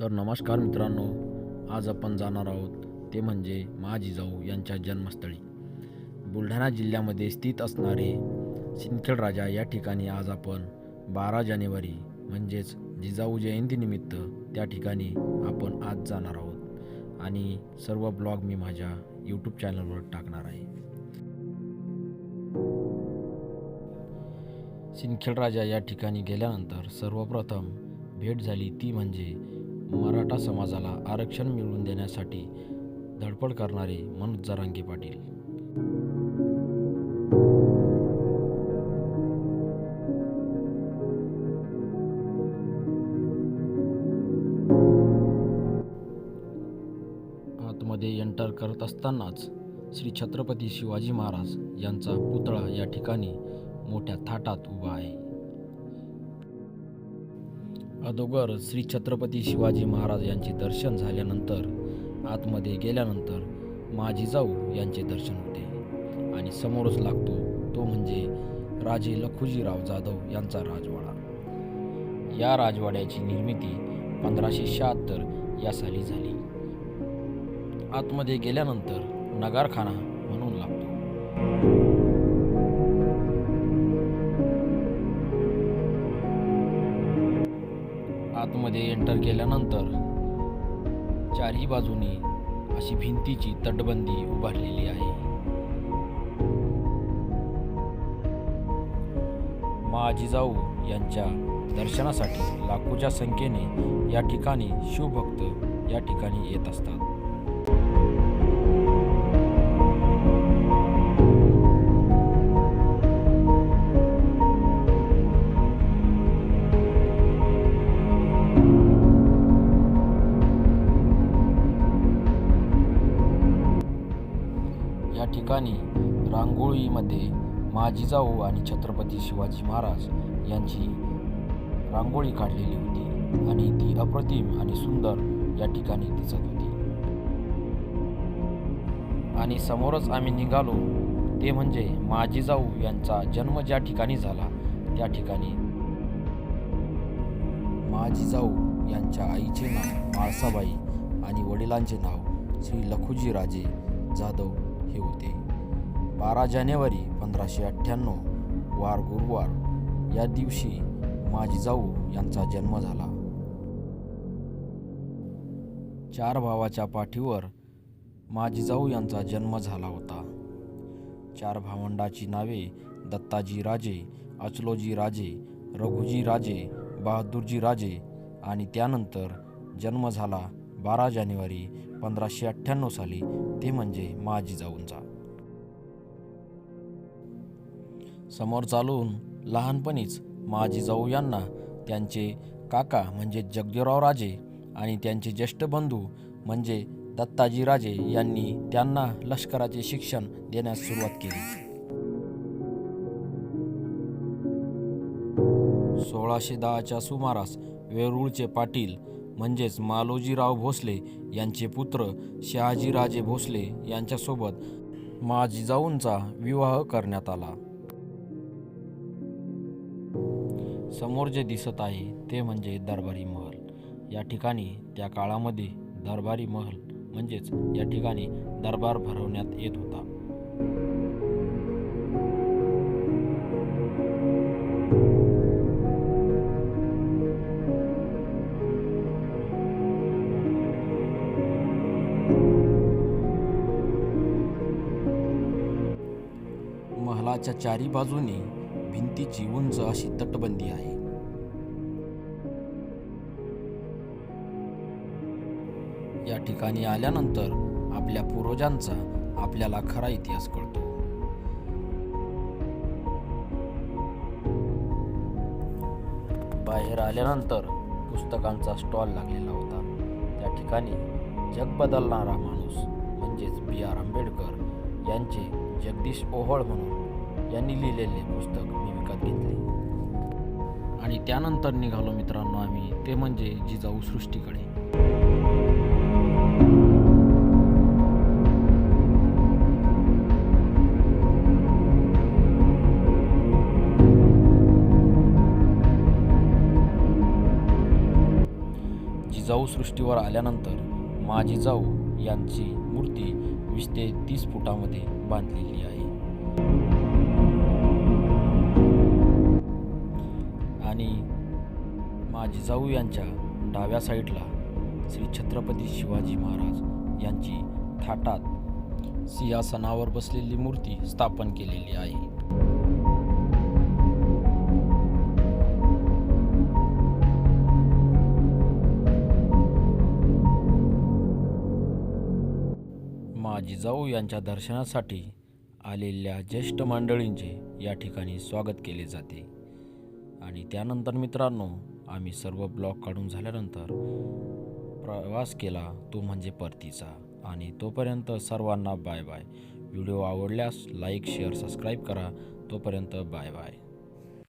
तर नमस्कार मित्रांनो आज आपण जाणार आहोत ते म्हणजे महाजिजाऊ यांच्या जन्मस्थळी. बुलढाणा जिल्ह्यामध्ये स्थित असणारे सिंदखेड राजा या ठिकाणी आज आपण बारा जानेवारी म्हणजेच जिजाऊ जयंतीनिमित्त त्या ठिकाणी आपण आज जाणार आहोत. आणि सर्व ब्लॉग मी माझ्या यूट्यूब चॅनलवर टाकणार आहे. सिंदखेड राजा या ठिकाणी गेल्यानंतर सर्वप्रथम भेट झाली ती म्हणजे मराठा समाजाला आरक्षण मिळवून देण्यासाठी धडपड करणारे मनोज जरांगे पाटील. आतमध्ये एंटर करत असतानाच श्री छत्रपती शिवाजी महाराज यांचा पुतळा या ठिकाणी मोठ्या थाटात उभा आहे. अगोदर श्री छत्रपती शिवाजी महाराज यांचे दर्शन झाल्यानंतर आतमध्ये गेल्यानंतर माझीजाऊ यांचे दर्शन होते. आणि समोरच लागतो तो म्हणजे राजे लखुजीराव जाधव यांचा राजवाडा. या राजवाड्याची निर्मिती पंधराशे शहात्तर या साली झाली. आतमध्ये गेल्यानंतर नगारखाना म्हणून लागतो. आतमध्ये एंटर केल्यानंतर चारही बाजूनी अशी भिंतीची तटबंदी उभारलेली आहे. जिजाऊ यांच्या दर्शनासाठी लाखोच्या संख्येने या ठिकाणी शिवभक्त या ठिकाणी येत असतात. या ठिकाणी रांगोळीमध्ये माझीजाऊ आणि छत्रपती शिवाजी महाराज यांची रांगोळी काढलेली होती आणि ती अप्रतिम आणि सुंदर या ठिकाणी दिसत होती. आणि समोरच आम्ही निघालो ते म्हणजे माझीजाऊ यांचा जन्म ज्या ठिकाणी झाला त्या ठिकाणी माझीजाऊ यांच्या आईचे नाव माळसाबाई आणि वडिलांचे नाव श्री लखुजी राजे जाधव हे होते. बारा जानेवारी पंधराशे अठ्ठ्याण्णव वार गुरुवार. या दिवशी माझीजाऊ यांचा जन्म झाला. चार भावाच्या पाठीवर माझीजाऊ यांचा जन्म झाला होता. चार भावंडाची नावे दत्ताजी राजे अचलोजी राजे रघुजी राजे बहादूरजी राजे आणि त्यानंतर जन्म झाला बारा जानेवारी पंधराशे अठ्ठ्याण्णव साली ते म्हणजे माझीजाऊंचा समोर चालून लहानपणीच माझीजाऊ यांना त्यांचे काका म्हणजे जगजीराव राजे आणि त्यांचे ज्येष्ठ बंधू म्हणजे दत्ताजी राजे यांनी त्यांना लष्कराचे शिक्षण देण्यास सुरुवात केली. सोळाशे दहाच्या सुमारास वेरूळचे पाटील म्हणजेच मालोजीराव भोसले यांचे पुत्र शहाजीराजे भोसले यांच्यासोबत माजिजाऊंचा विवाह करण्यात आला. समोर जे दिसत आहे ते म्हणजे दरबारी महल. या ठिकाणी त्या काळामध्ये दरबारी महल म्हणजेच या ठिकाणी दरबार भरवण्यात येत होता. महलाच्या चारी बाजूने भिंतीची उंच अशी तटबंदी आहे. या ठिकाणी आल्यानंतर आपल्या पूर्वजांचा आपल्याला खरा इतिहास कळतो. बाहेर आल्यानंतर पुस्तकांचा स्टॉल लागलेला होता. त्या ठिकाणी जग बदलणारा माणूस म्हणजेच बी आर आंबेडकर यांचे जगदीश ओहळ म्हणून यांनी लिहिलेले पुस्तक मी विकत घेतले. आणि त्यानंतर निघालो मित्रांनो आम्ही ते म्हणजे जिजाऊ सृष्टीकडे. जिजाऊ सृष्टीवर आल्यानंतर माझी जाऊ यांची मूर्ती वीस ते तीस फुटामध्ये बांधलेली आहे. माझी जिजाऊ यांच्या डाव्या साईडला श्री छत्रपती शिवाजी महाराज यांची थाटात सिंहासनावर बसलेली मूर्ती स्थापन केलेली आहे. माझी यांच्या दर्शनासाठी आलेल्या ज्येष्ठ मंडळींचे या ठिकाणी स्वागत केले जाते. आणि त्यानंतर मित्रांनो आम्ही सर्व ब्लॉक काढून झाल्यानंतर प्रवास केला तो म्हणजे परतीचा. आणि तोपर्यंत सर्वांना बाय बाय. व्हिडिओ आवडल्यास लाईक शेअर सबस्क्राईब करा. तोपर्यंत बाय बाय.